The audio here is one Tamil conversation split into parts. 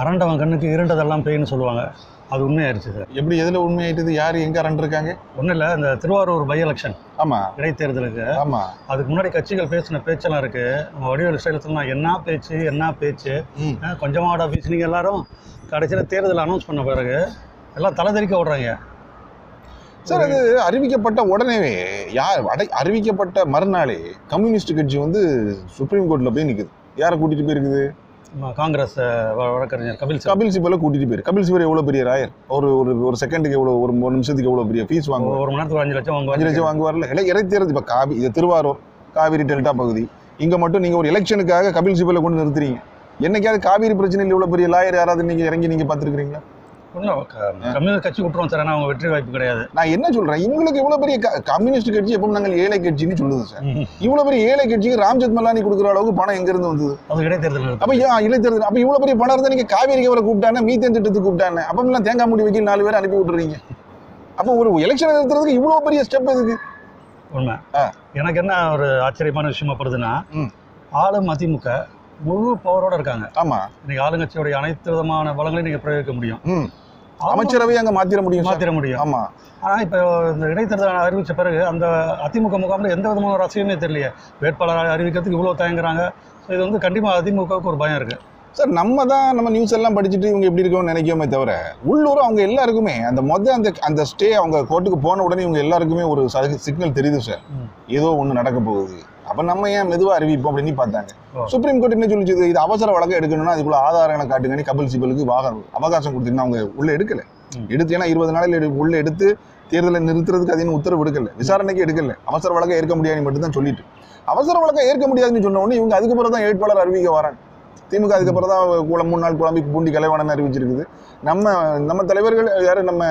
அரண்டவன் கண்ணுக்கு இருண்டதெல்லாம் பேய்னு சொல்லுவாங்க. அது உண்மையாயிருச்சு சார். எப்படி எதுல உண்மையாயிட்டது? யார் எங்க அரண்டு இருக்காங்க ஒன்றும் இல்லை இந்த திருவாரூர் பை எலெக்ஷன் ஆமா. இடைத்தேர்தலுக்கு. ஆமா. அதுக்கு முன்னாடி கட்சிகள் பேசின பேச்செல்லாம் இருக்கு. நம்ம வடிவேல் சொன்னா என்ன பேச்சு என்ன பேச்சு. அஹ் கொஞ்சமாடா பேசுனீங்க எல்லாரும் கடைசியில் தேர்தல் அனௌன்ஸ் பண்ண பிறகு எல்லாம் தலைதெறிக்க விடுறாங்க சார் அது அறிவிக்கப்பட்ட உடனேவே யார் அடை அறிவிக்கப்பட்ட மறுநாளே கம்யூனிஸ்ட் கட்சி வந்து சுப்ரீம் கோர்ட்ல போய் நிக்குது. யாரை கூட்டிட்டு போயிருக்குது? காங்கிரஸ் வழக்கறிஞர் கபில் கபில் சிபலை கூட்டிட்டு போயிரு. கபில் சிபல் எவ்வளவு பெரிய ராயர்? ஒரு ஒரு ஒரு செகண்டுக்கு எவ்வளவு ஒரு ஒரு நிமிஷத்துக்கு எவ்வளவு பெரிய ஃபீஸ் வாங்குவார்? ஒரு மணி நேரத்துக்கு அஞ்சு லட்சம் அஞ்சு லட்சம் வாங்குவார்ல இல்லை இறைத்தேர்தல் இப்போ காவி இது திருவாரூர் காவிரி டெல்டா பகுதி. இங்க மட்டும் நீங்க ஒரு எலெக்ஷனுக்காக கபில் சிபலை கொண்டு நிறுத்துறீங்க. என்னைக்காவது காவிரி பிரச்சனையில் இவ்வளவு பெரிய லாயர் யாராவது நீங்க இறங்கி நீங்க பார்த்துருக்கீங்களா ஒன்றும் கம்யூனிஸ்ட் கட்சி விட்டுருவோம் சார். ஆனால் அவங்க வெற்றி வாய்ப்பு கிடையாது. நான் என்ன சொல்றேன்? இவங்களுக்கு இவ்வளவு பெரிய கம்யூனிஸ்ட் கட்சி எப்பவும் நாங்கள் ஏழை கட்சின்னு சொல்லுது சார். இவ்வளவு பெரிய ஏழை கட்சிக்கு ராம்ஜெத் மல்லானி கொடுக்குற அளவுக்கு பணம் எங்க இருந்து வந்தது? அது இடைத்தேர்தல். அப்ப இளைஞர் அப்ப இவ்வளவு பெரிய பணம் இருந்தா நீங்க காவேரிக்கு அவரை கூப்பிட்டானே மீத்தேன் திட்டத்துக்கு கூப்பிட்டானே. அப்ப எல்லாம் தேங்காய் மூடி வைக்க நாலு பேர் அனுப்பி விட்டுறீங்க. அப்ப ஒரு எலெக்ஷன் நிறுத்துறதுக்கு இவ்வளவு பெரிய ஸ்டெப் எதுக்கு? உண்மை. எனக்கு என்ன ஒரு ஆச்சரியமான விஷயமா படுதுன்னா. ஆளும் அதிமுக முழு பவரோட இருக்காங்க. ஆமா. இன்னைக்கு ஆளுங்கட்சியோடைய அனைத்து விதமான பலங்களையும் நீங்க பிரயோகிக்க முடியும். அமைச்சரவை அங்க மாத்திர முடியும் மாத்திர முடியும். ஆமா. ஆனா இப்ப இந்த இடைத்தேர்தல் அறிவிச்ச பிறகு அந்த அதிமுக முகாமில் எந்த விதமான ஒரு ரசிகமே தெரியலையே. வேட்பாளர் அறிவிக்கிறதுக்கு இவ்வளவு தயங்குறாங்க. So இது வந்து கண்டிப்பா அதிமுகவுக்கு ஒரு பயம் இருக்கு. சார் நம்ம தான் நம்ம நியூஸ் எல்லாம் படிச்சுட்டு இவங்க எப்படி இருக்கோம்னு நினைக்கவே தவிர உள்ளூர் அவங்க எல்லாருக்குமே அந்த மொத அந்த அந்த ஸ்டே அவங்க கோர்ட்டுக்கு போன உடனே இவங்க எல்லாருக்குமே ஒரு சிக்னல் தெரியுது சார். ஏதோ ஒன்று நடக்க போகுது. அப்ப நம்ம ஏன் மெதுவா அறிவிப்போம் அப்படின்னு பார்த்தாங்க. சுப்ரீம் கோர்ட் என்ன சொல்லிச்சது? இது அவசர வழக்கம் எடுக்கணும்னா அதுக்குள்ள ஆதாரங்களை காட்டுங்கன்னு கபில் சிபலுக்கு வாக அவகாசம் கொடுத்தீங்கன்னா அவங்க உள்ள எடுக்கல. எடுத்து ஏன்னா இருபது நாளில் உள்ள எடுத்து தேர்தலை நிறுத்துறதுக்கு அது இன்னும் உத்தரவு எடுக்கல. விசாரணைக்கு எடுக்கல. அவசர வழக்கம் ஏற்க முடியாதுன்னு மட்டும் தான் சொல்லிட்டு. அவசர வழக்கம் ஏற்க முடியாதுன்னு சொன்ன உடனே இவங்க அதுக்கு பிறகு தான் வேட்பாளர் அறிவிக்க வராங்க. திமுக அதுக்கப்புறம் தான் குளம் மூணு நாள் குழம்பி பூண்டி கலைவாணன் அறிவிச்சிருக்குது. நம்ம நம்ம தலைவர்கள் யாரு? நம்ம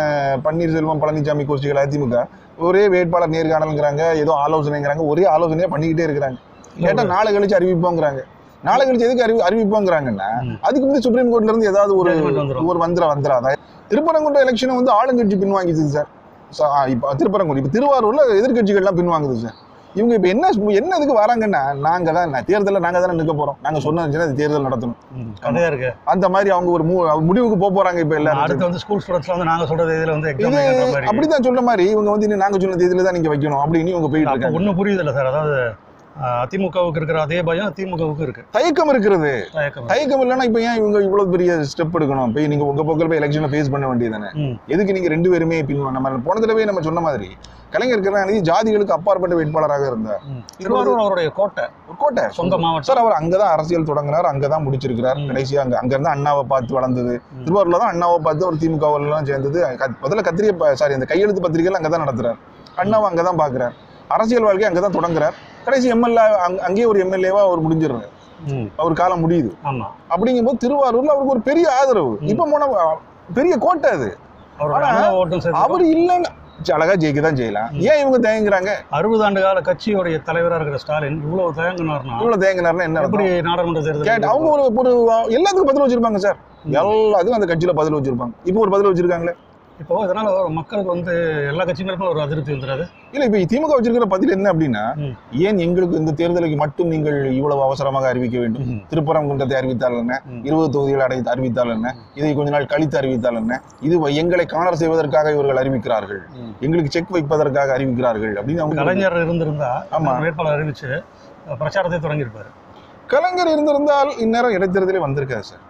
பன்னீர்செல்வம் பழனிசாமி கோஷ்டிகள் அதிமுக. ஒரே வேட்பாளர் நேர்காணல்ங்கிறாங்க ஏதோ ஆலோசனைங்கிறாங்க ஒரே ஆலோசனையா பண்ணிக்கிட்டே இருக்கிறாங்க. கேட்டா நாளை கழிச்சு அறிவிப்போங்கிறாங்க. நாளை கழிச்சு எதுக்கு அறிவி அறிவிப்போங்கிறாங்கன்னா. அதுக்கு வந்து சுப்ரீம் கோர்ட்ல இருந்து ஏதாவது ஒரு. ஒரு வந்துர வந்துராதா திருப்பரங்குன்ற எலெக்ஷனை வந்து ஆளுங்கட்சி பின்வாங்கிச்சு சார். இப்ப திருப்பரங்குடி இப்ப திருவாரூர்ல எதிர்க்கட்சிகள்லாம் பின்வாங்குது சார். இவங்க இப்ப என்ன என்ன இதுக்கு வராங்கன்னா நாங்க தான் தேர்தலில் நாங்க தானே நிற்க போறோம். நாங்க சொன்னதுன்னா தேர்தல் நடத்தணும். ம், கதையா இருக்கு. அந்த மாதிரி அவங்க ஒரு முடிவுக்கு போக போறாங்க இப்ப எல்லாரும். அடுத்து வந்து ஸ்கூல் ஸ்டூடெண்ட்ஸ்ல வந்து நாங்க சொல்றது இதுல வந்து மாதிரி. அப்படிதான் சொல்ற மாதிரி இவங்க வந்து இன்னும் நாங்க சொன்ன தேதியில தான் நீங்க வைக்கணும் அப்படின்னு இவங்க போயிட்டு இருக்காங்க. ஒண்ணும் புரியுது இல்ல சார். அதாவது அதிமுகவுக்கு இருக்கிற அதே பயம் திமுகவுக்கு இருக்கு. தயக்கம் இருக்கிறது தயக்கம் இல்லைன்னா இப்ப ஏன் இவங்க இவ்வளவு பெரிய ஸ்டெப் எடுக்கணும்? போய் நீங்க உங்க பக்கம் போய் எலெக்ஷனை ஃபேஸ் பண்ண வேண்டியதானே. எதுக்கு நீங்க ரெண்டு பேருமே பின் நம்ம போன தடவை நம்ம சொன்ன மாதிரி கலைஞர் கருணாநிதி ஜாதிகளுக்கு அப்பாற்பட்ட வேட்பாளராக இருந்தார். திருவாரூர் அவருடைய கோட்டை. கோட்டை. சொந்த மாவட்டம். சார் அவர் அங்கதான் அரசியல் தொடங்கினார் அங்கதான் முடிச்சிருக்கிறார். கடைசியா அங்க அங்க இருந்து அண்ணாவை பார்த்து வளர்ந்தது. திருவாரூர்ல தான் அண்ணாவை பார்த்து ஒரு திமுக எல்லாம் சேர்ந்தது முதல்ல கத்திரிய சாரி அந்த கையெழுத்து பத்திரிகைகள் அங்கதான் நடத்துறார். அண்ணாவை அங்கதான் பாக்குறார் அரசியல் வாழ்க்கை அங்கதான் தொடங்குறார். கடைசி எம்எல்ஏ அங்கேயே ஒரு எம்எல்ஏவா அவர் முடிஞ்சிடுறாரு. அவர் காலம் முடியுது ஆமா அப்படிங்கும்போது திருவாரூர்ல அவருக்கு ஒரு பெரிய ஆதரவு. இப்ப போன பெரிய கோட்டை அது அவர் இல்லைன்னு அழகா ஜெயிக்க தான் செய்யலாம். ஏன் இவங்க தேங்குறாங்க அறுபது ஆண்டு கால கட்சியோடைய தலைவரா இருக்கிற ஸ்டாலின் இவ்வளவு தயங்கினார்னா இவ்வளவு தேங்கினார்னா என்ன எப்படி? நாடாளுமன்ற கேட்டு தேர்தல் அவங்க ஒரு எல்லாத்துக்கும் பதில் வச்சிருப்பாங்க சார். எல்லாத்துக்கும் அந்த கட்சியில பதில் வச்சிருப்பாங்க இப்போ ஒரு பதில் வச்சிருக்காங்களே இப்போ இதனால மக்களுக்கு வந்து எல்லா கட்சி மேலுமே ஒரு அதிருப்தி வந்துடாது இல்ல இப்ப திமுக வச்சிருக்கிற பதில் என்ன அப்படின்னா. ஏன் எங்களுக்கு இந்த தேர்தலுக்கு மட்டும் நீங்கள் இவ்வளவு அவசரமாக அறிவிக்க வேண்டும். திருப்பரங்குன்றத்தை அறிவித்தால் என்ன. இருபது தொகுதிகள் அடை அறிவித்தால் என்ன இதை கொஞ்ச நாள் கழித்து அறிவித்தால் என்ன இது எங்களை காணர் செய்வதற்காக இவர்கள் அறிவிக்கிறார்கள். எங்களுக்கு செக் வைப்பதற்காக அறிவிக்கிறார்கள் அப்படின்னு அவங்க கலைஞர் இருந்திருந்தா ஆமா. வேட்பாளர் அறிவிச்சு பிரச்சாரத்தை தொடங்கியிருப்பாரு கலைஞர் இருந்திருந்தால் இந்நேரம் இடைத்தேர்தலே வந்திருக்காது சார்.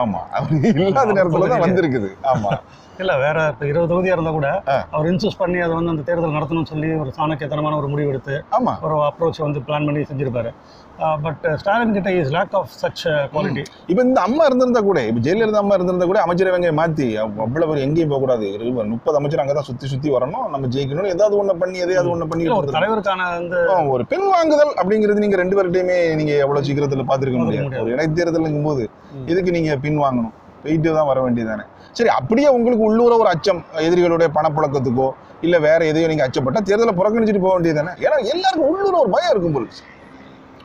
ஆமா. அவர் இல்லாத நேரத்துல தான் வந்திருக்குது. ஆமா. இல்ல வேற இப்ப இருபது தொகுதியா இருந்தா கூட. அவர் இன்சூஸ் பண்ணி அதை வந்து அந்த தேர்தல் நடத்தணும்னு சொல்லி ஒரு சாணக்கியத்தனமான ஒரு முடிவு எடுத்து ஆமா. ஒரு அப்ரோச் வந்து பிளான் பண்ணி செஞ்சிருப்பாரு. பட் ஸ்டாலின் கிட்ட is lack of such quality இப்ப இந்த அம்மா இருந்திருந்தா கூட இப்ப ஜெயில இருந்த அம்மா இருந்திருந்தா கூட அமைச்சரவங்க மாத்தி அவ்- அவ்வளவு பேர் எங்கேயும் போக கூடாது. ஒரு முப்பது அமைச்சர் அங்கதான் சுத்தி சுத்தி வரணும். நம்ம ஜெயிக்கணும் ஏதாவது ஒண்ணு பண்ணி எதையாவது ஒண்ணு பண்ணி ஒரு. தலைவருக்கான வந்து ஒரு பெண் வாங்குதல் அப்படிங்கிறது நீங்க ரெண்டு பேர்கிட்டயுமே நீங்க எவ்வளவு சீக்கிரத்துல பார்த்திருக்க முடியாது. ஒரு இடைத்தேர்தலுங்கும் போது. இதுக்கு நீங்க பின் வாங்கணும்? போயிட்டு தான் வர வேண்டியதானே. சரி அப்படியே உங்களுக்கு உள்ளூர ஒரு அச்சம் எதிரிகளுடைய பணப்புழக்கத்துக்கோ இல்ல வேற எதையோ நீங்க அச்சப்பட்டா தேர்தலை புறக்கணிச்சிட்டு போக வேண்டியதானே ஏன்னா எல்லாருக்கும் உள்ளூர ஒரு பயம் இருக்கும் போல.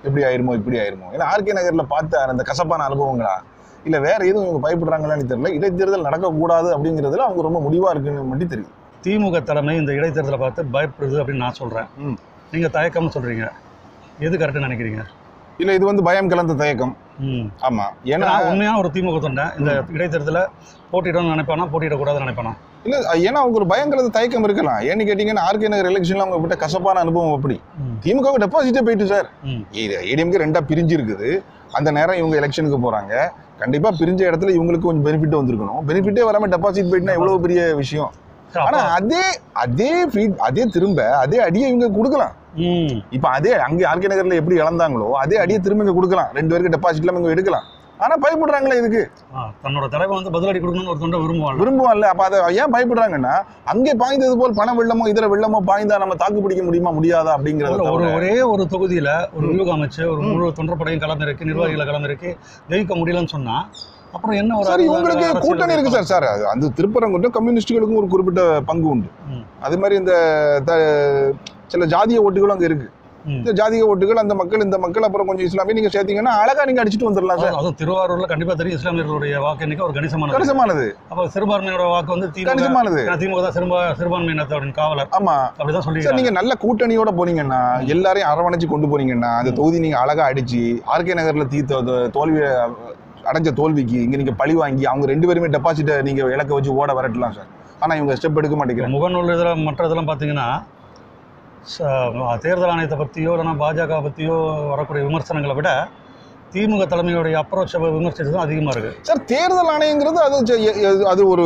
எப்படி ஆயிருமோ இப்படி ஆயிருமோ. ஏன்னா ஆர்கே நகர்ல பார்த்த அந்த கசப்பான அனுபவங்களா? இல்ல வேற எதுவும் இவங்க பயப்படுறாங்களான்னு தெரியல. இடைத்தேர்தல் நடக்கக்கூடாது அப்படிங்கிறதுல அவங்க ரொம்ப முடிவா இருக்குன்னு மட்டும் தெரியும். திமுக தலைமை இந்த இடைத்தேர்தலை பார்த்து பயப்படுது அப்படின்னு நான் சொல்றேன். ம். நீங்க தயக்கம்னு சொல்றீங்க. எது கரெக்ட்னு நினைக்கிறீங்க? இல்ல இது வந்து பயம் கலந்த தயக்கம். ஆமா. ஏன்னா உண்மையான ஒரு திமுக தொண்டன். இந்த இடைத்தேர்தலில் போட்டியிடணும்னு நினைப்பானா போட்டியிடக்கூடாதுன்னு நினைப்பானா? இல்ல ஏன்னா அவங்க ஒரு பயங்கிறது தயக்கம் இருக்கலாம். ஏன்னு கேட்டீங்கன்னா ஆர்கே நகர் எலெக்ஷன்ல அவங்க கிட்ட கசப்பான அனுபவம் அப்படி. திமுக டெபாசிட்டே போயிட்டு சார். ஏடிஎம்கே ரெண்டா பிரிஞ்சு இருக்குது அந்த நேரம் இவங்க எலெக்ஷனுக்கு போறாங்க. கண்டிப்பா பிரிஞ்ச இடத்துல இவங்களுக்கு கொஞ்சம் பெனிஃபிட் வந்திருக்கணும். பெனிஃபிட்டே வராம டெபாசிட் போயிட்டுனா எவ்வளவு பெரிய விஷயம்? சரி, ஆனா அப்போ- அதே அதே feed- அதே திரும்ப அதே அடியை இவங்க கொடுக்கலாம். இப்ப அதே அங்க ஆர்கே நகர்ல எப்படி இழந்தாங்களோ அதே அடியை திரும்ப இங்க கொடுக்கலாம். ரெண்டு பேருக்கு டெபாசிட் இங்க எடுக்கலாம். ஆனா பயப்படுறாங்களே இதுக்கு. தன்னோட தலைவன் வந்து பதிலடி கொடுக்கணும்னு ஒரு தொண்டை விரும்புவாங்க விரும்புவான்ல. அப்ப அதை ஏன் பயப்படுறாங்கன்னா அங்கே பாய்ந்தது போல் பண வெள்ளமோ இதர வெள்ளமோ பாய்ந்தா நம்ம தாக்கு பிடிக்க முடியுமா முடியாதா அப்படிங்கறத ஒரு ஒரே ஒரு தொகுதியில ஒரு வியூகம் அமைச்சு ஒரு முழு தொண்டற்படையும் களமிறக்கி நிர்வாகிகளை களமிறக்கி ஜெயிக்க முடியலன்னு சொன்னா அப்புறம் என்ன ஒரு சரி அரசியல் கூட்டணி இருக்கு சார் சார். அது அந்த திருப்பரங்குன்றம் கம்யூனிஸ்டுகளுக்கும் ஒரு குறிப்பிட்ட பங்கு உண்டு. அதே மாதிரி இந்த சில ஜாதிய ஓட்டுகளும் அங்க இருக்கு. இந்த ஜாதிய ஓட்டுகள் அந்த மக்கள் இந்த மக்கள் அப்புறம் கொஞ்சம் இஸ்லாமிய நீங்க சேர்த்தீங்கன்னா அழகா நீங்க அடிச்சிட்டு வந்துடலாம் சார். அதுவும் திருவாரூர்ல கண்டிப்பா தெரியும். இஸ்லாமியர்களுடைய வாக்கு எண்ணிக்கை ஒரு கணிசமானது. கணிசமானது. அப்ப சிறுபான்மையோட வாக்கு வந்து கணிசமானது. திமுக தான் சிறுபா சிறுபான்மையினத்தோட காவலர். ஆமா. அப்படிதான் சொல்லி நீங்க நல்ல கூட்டணியோட போனீங்கன்னா எல்லாரையும் அரவணைச்சு கொண்டு போனீங்கன்னா அந்த தொகுதி நீங்க அழகா அடிச்சு ஆர்கே நகர்ல தீ தோ- தோ- தோல்வி அடைஞ்ச தோல்விக்கு இங்க நீங்க பழி வாங்கி அவங்க ரெண்டு பேருமே டெபாசிட்டை நீங்க இலக்க வச்சு ஓட விரட்டலாம் சார். ஆனா இவங்க ஸ்டெப் எடுக்க மாட்டேங்கிறாங்க. முகநூல் இதில் மற்ற இதெல்லாம் பார்த்தீங்கன்னா ச- தேர்தல் ஆணையத்தை பற்றியோ இல்லைன்னா பாஜக பற்றியோ வரக்கூடிய விமர்சனங்களை விட திமுக தலைமையுடைய அப்ரோச்சை விமர்சித்தது தான் அதிகமாக இருக்குது சார் தேர்தல் ஆணையங்கிறது அது அது ஒரு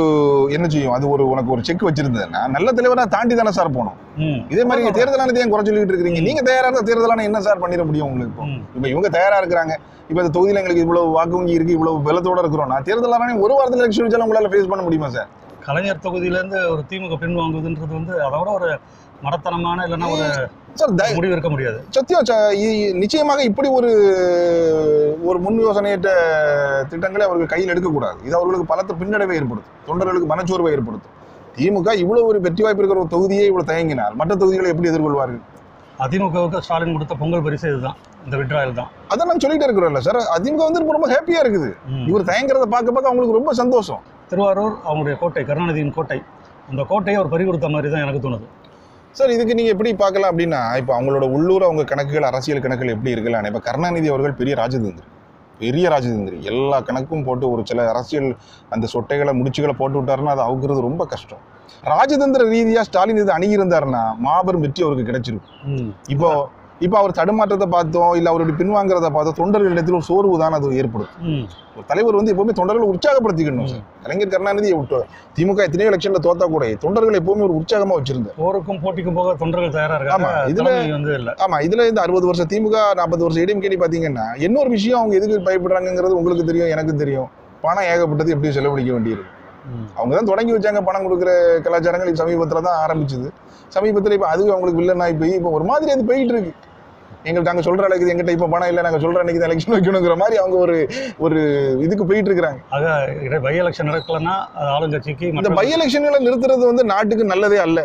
என்ன செய்யும்? அது ஒரு உனக்கு ஒரு செக் வச்சிருந்ததுன்னா நல்ல தலைவரா தாண்டி தானே சார் போகணும். இதே மாதிரி தேர்தல் ஆணையத்தை ஏன் குறை சொல்லிட்டு இருக்கீங்க நீங்க தயாரா இருந்தா தேர்தல் ஆணையம் என்ன சார் பண்ணிட முடியும் உங்களுக்கு இப்போ. இப்ப இவங்க தயாரா இருக்கிறாங்க. இப்ப இந்த தொகுதியில எங்களுக்கு இவ்வளவு வாக்கு வங்கி இருக்கு இவ்வளவு பலத்தோட இருக்கிறோம் நான் தேர்தல் ஆணையம் ஒரு வாரத்தில் எலெக்ஷன் வச்சாலும் உங்களால ஃபேஸ் பண்ண முடியுமா சார்? கலைஞர் தொகுதியிலேருந்து ஒரு திமுக பின்வாங்குதுன்றது வந்து அதோட ஒரு மடத்தனமான இல்லைன்னா ஒரு முடிவு இருக்க முடியாது. சத்தியம் நிச்சயமாக இப்படி ஒரு ஒரு முன் யோசனையற்ற திட்டங்களை அவர்கள் கையில் எடுக்கக்கூடாது. இது அவர்களுக்கு பலத்த பின்னடைவை ஏற்படுத்தும். தொண்டர்களுக்கு மனச்சோர்வை ஏற்படுத்தும். திமுக இவ்வளவு ஒரு வெற்றி வாய்ப்பு இருக்கிற ஒரு தொகுதியே இவ்வளவு தயங்கினார். மற்ற தொகுதிகளை எப்படி எதிர்கொள்வார்கள்? அதிமுகவுக்கு ஸ்டாலின் கொடுத்த பொங்கல் பரிசு இதுதான். இந்த விட்ராயல் தான். அதை நாங்க சொல்லிட்டே இருக்கிறோம்ல சார். அதிமுக வந்து ரொம்ப ஹாப்பியா இருக்குது. இவர் தயங்குறத பார்க்க பார்க்க அவங்களுக்கு ரொம்ப சந்தோஷம். திருவாரூர் அவங்களுடைய கோட்டை கருணாநிதியின் கோட்டை. அந்த கோட்டையை அவர் பறி கொடுத்த மாதிரி தான் எனக்கு தோணுது. சார் இதுக்கு நீங்க எப்படி பார்க்கலாம் அப்படின்னா இப்போ அவங்களோட உள்ளூர் அவங்க கணக்குகள் அரசியல் கணக்குகள் எப்படி இருக்கலாம் இப்போ கருணாநிதி அவர்கள் பெரிய ராஜதந்திரி. பெரிய ராஜதந்திரி. எல்லா கணக்கும் போட்டு ஒரு சில அரசியல் அந்த சொட்டைகளை முடிச்சுகளை போட்டு விட்டாருன்னா அது அவுக்குறது ரொம்ப கஷ்டம். ராஜதந்திர ரீதியா ஸ்டாலின் இது அணுகியிருந்தாருன்னா மாபெரும் வெற்றி அவருக்கு கிடைச்சிருக்கும். இப்போ இப்போ அவர் தடுமாற்றத்தை பார்த்தோம் இல்லை அவருடைய பின்வாங்குறத பார்த்தோம் தொண்டர்களிடத்தில் ஒரு சோர்வு தான் அது ஏற்படும் ஒரு தலைவர் வந்து எப்பவுமே தொண்டர்களை உற்சாகப்படுத்திக்கணும் கலைஞர் கருணாநிதி விட்டு- திமுக எத்தனையோ எலெக்ஷன்ல தோத்தா கூட தொண்டர்களை எப்பவுமே ஒரு உற்சாகமா வச்சிருந்தார். போருக்கும் போட்டிக்கும் போக தொண்டர்கள் தயாரா ஆமா, இருக்காங்க இதுல- வந்து இல்ல. ஆமா இதுல இந்த அறுபது வருஷம் திமுக நாற்பது வருஷம் ஏடிஎம்கே பாத்தீங்கன்னா இன்னொரு விஷயம் அவங்க எதுக்கு பயப்படுறாங்கிறது உங்களுக்கு தெரியும் எனக்கு தெரியும். பணம் ஏகப்பட்டது எப்படி செலவழிக்க வேண்டியிருக்கு அவங்க தான் தொடங்கி வச்சாங்க பணம் கொடுக்குற கலாச்சாரங்கள் சமீபத்துல தான் ஆரம்பிச்சது. சமீபத்துல இப்ப அதுவும் அவங்களுக்கு வில்லன் ஆகி போய் இப்போ ஒரு மாதிரி அது போயிட்டு இருக்கு. எங்களுக்கு நாங்க சொல்ற அளவுக்கு எங்கிட்ட இப்ப பணம் இல்லை நாங்க சொல்ற அன்னைக்கு எலெக்ஷன் வைக்கணுங்கிற மாதிரி அவங்க ஒரு ஒரு இதுக்கு போயிட்டு இருக்காங்க. ஆக பை எலெக்ஷன் நடக்கலன்னா ஆளுங்கட்சிக்கு இந்த பை எலெக்ஷன்களை நிறுத்துறது வந்து நாட்டுக்கு நல்லதே அல்ல.